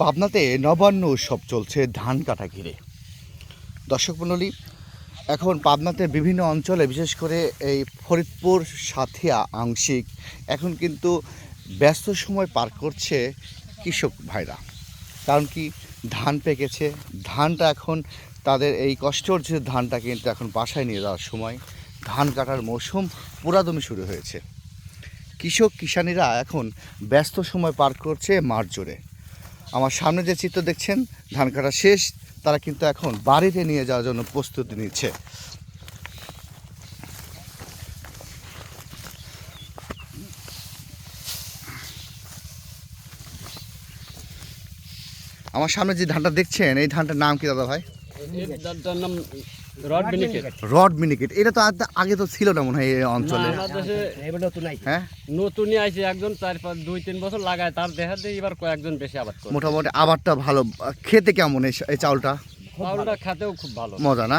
পাবনাতে নবান্ন উৎসব চলছে ধান কাটা ঘিরে। দর্শক মণ্ডলী, এখন পাবনাতে বিভিন্ন অঞ্চলে, বিশেষ করে এই ফরিদপুর, সাথিয়া, আংশিক, এখন কিন্তু ব্যস্ত সময় পার করছে কৃষক ভাইরা। কারণ কি, ধান পেকেছে, ধানটা এখন তাদের এই কষ্টর যে ধানটা কিন্তু এখন বাসায় নিয়ে যাওয়ার সময়, ধান কাটার মৌসুম পুরাদমে শুরু হয়েছে। কৃষক কিষানীরা এখন ব্যস্ত সময় পার করছে মাঠ জুড়ে। আমার সামনে যে চিত্র দেখছেন, ধান কাটা শেষ, তারা কিন্তু এখন বাড়িতে নিয়ে যাওয়ার জন্য প্রস্তুতি নিচ্ছে। আমার সামনে যে ধানটা দেখছেন, এই ধানটার নাম কি দাদা ভাই? ধানটার নাম রড মিনিকেট। রড মিনিকেট। এটা তো আগে তো ছিল না মনে হয় এই অঞ্চলে। হ্যাঁ? নতুনই আইছে একজন চার পাঁচ দুই তিন বছর লাগায় তার দেখা দিয়ে এবার কয়েকজন বেশি আবাদ করে। মোটামুটি আবারটা ভালো। খেতে কেমন এই চাউলটা? চাউলটা খেতেও খুব ভালো। মজা না?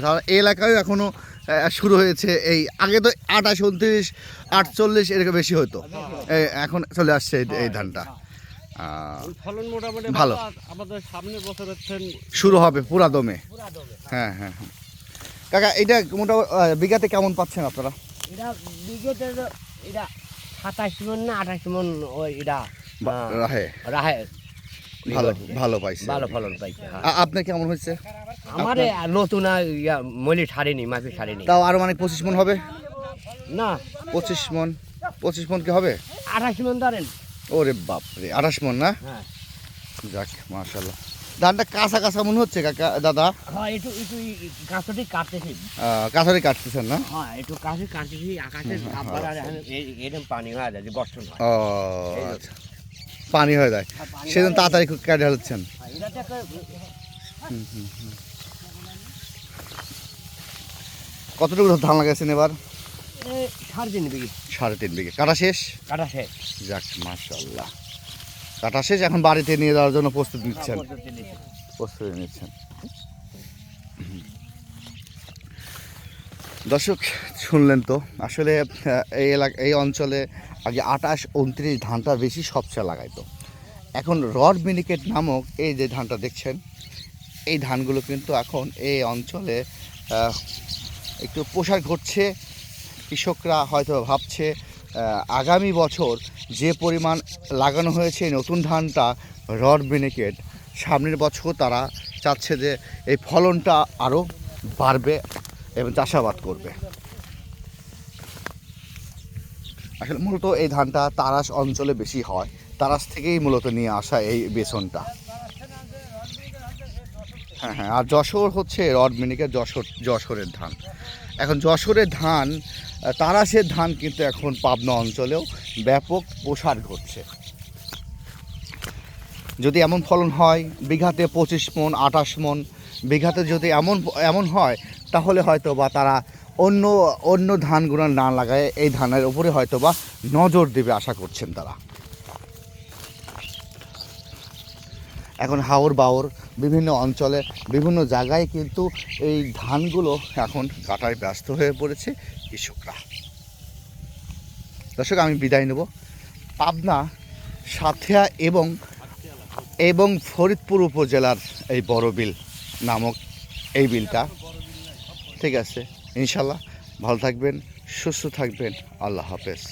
তাহলে এলাকায় এখনও আহ, শুরু হয়েছে এই আগে তো আঠাশ উনত্রিশ আটচল্লিশ এরকম বেশি হতো। এখন চলে আসছে এই- ধানটা। ফলন মোটামুটি ভালো। আমাদের সামনে বছর হচ্ছে শুরু হবে পুরা দমে। হ্যাঁ হ্যাঁ হ্যাঁ। কাকা এটা মোটামুটি বিঘাতে কেমন পাচ্ছেন আপনারা? এটা বিঘেতে এটা সাতাশ মন না আঠাশ মন ওই এটা রাহে? রাহে। ভালো ভালো পাইছে। ভালো ফলন পাইছে হ্যাঁ। আপনার কেমন হয়েছে? আমার নতুন মলি ছাড়েনি মাফি ছাড়েনি। তাও আরও মানে পঁচিশ মন হবে? না। পঁচিশ মন পঁচিশ মন কি হবে? আঠাশ মন ধরেন। ওরে বাপরে আঠাশ মন না? হ্যাঁ। যাক মাশাল্লাহ ধানটা কাঁচা কাঁচা মনে হচ্ছে কাকা দাদা? হ্যাঁ একটু একটু কাঁচটি কাটতেছি। কাঁচারি কাটতেছেন না? হ্যাঁ একটু কাছে কাটতেছি আকাশে এরকম পানি হয়ে যায় বর্ষণ হয়। ও আচ্ছা। পানি হয়ে যায়। সেদিন তাড়াতাড়ি কেটে একটা কতটুকু ধান লাগাইছেন এবার? সাড়ে তিন বিঘি। সাড়ে তিন বিঘে। কাটা শেষ? কাটা শেষ। যাক মাশাল্লাহ কাটা শেষ এখন বাড়িতে নিয়ে যাওয়ার জন্য প্রস্তুতি নিচ্ছেন? প্রস্তুতি নিচ্ছেন। দর্শক শুনলেন তো আসলে এই এলাকা এই অঞ্চলে আগে আঠাশ উনত্রিশ ধানটা বেশি সবচেয়ে লাগাইতো। এখন রড মিনিকেট নামক এই যে ধানটা দেখছেন এই ধানগুলো কিন্তু এখন এই অঞ্চলে একটু প্রসার ঘটছে। কৃষকরা হয়তো ভাবছে আগামী বছর যে পরিমাণ লাগানো হয়েছে নতুন ধানটা, রড মিনিকেট সামনের বছর তারা চাচ্ছে যে এই ফলনটা আরও বাড়বে এবং চাষাবাদ করবে। আসলে মূলত এই ধানটা তারাস অঞ্চলে বেশি হয়। তারাস থেকেই মূলত নিয়ে আসা এই বেসনটা। হ্যাঁ হ্যাঁ আর যশোর হচ্ছে রড মিনিকের যশোর, যশোরের ধান। এখন যশোরের ধান আহ, তারাসের ধান কিন্তু এখন পাবনা অঞ্চলেও ব্যাপক প্রসার ঘটছে। যদি এমন ফলন হয় বিঘাতে পঁচিশ মন আঠাশ মন বিঘাতে যদি এমন এমন হয় তাহলে হয়তো বা তারা অন্য অন্য ধানগুলো না লাগায় এই ধানের উপরে হয়তো বা নজর দেবে আশা করছেন তারা। এখন হাওর বাওর বিভিন্ন অঞ্চলে, বিভিন্ন জায়গায় কিন্তু এই ধানগুলো এখন কাটায় ব্যস্ত হয়ে পড়েছে কৃষকরা। দর্শক, আমি বিদায় নেব। পাবনা, সাথিয়া এবং এবং ফরিদপুর উপজেলার এই বড় বিল নামক এই বিলটা। ঠিক আছে ইনশাল্লাহ ভালো থাকবেন, সুস্থ থাকবেন। আল্লাহ হাফেজ।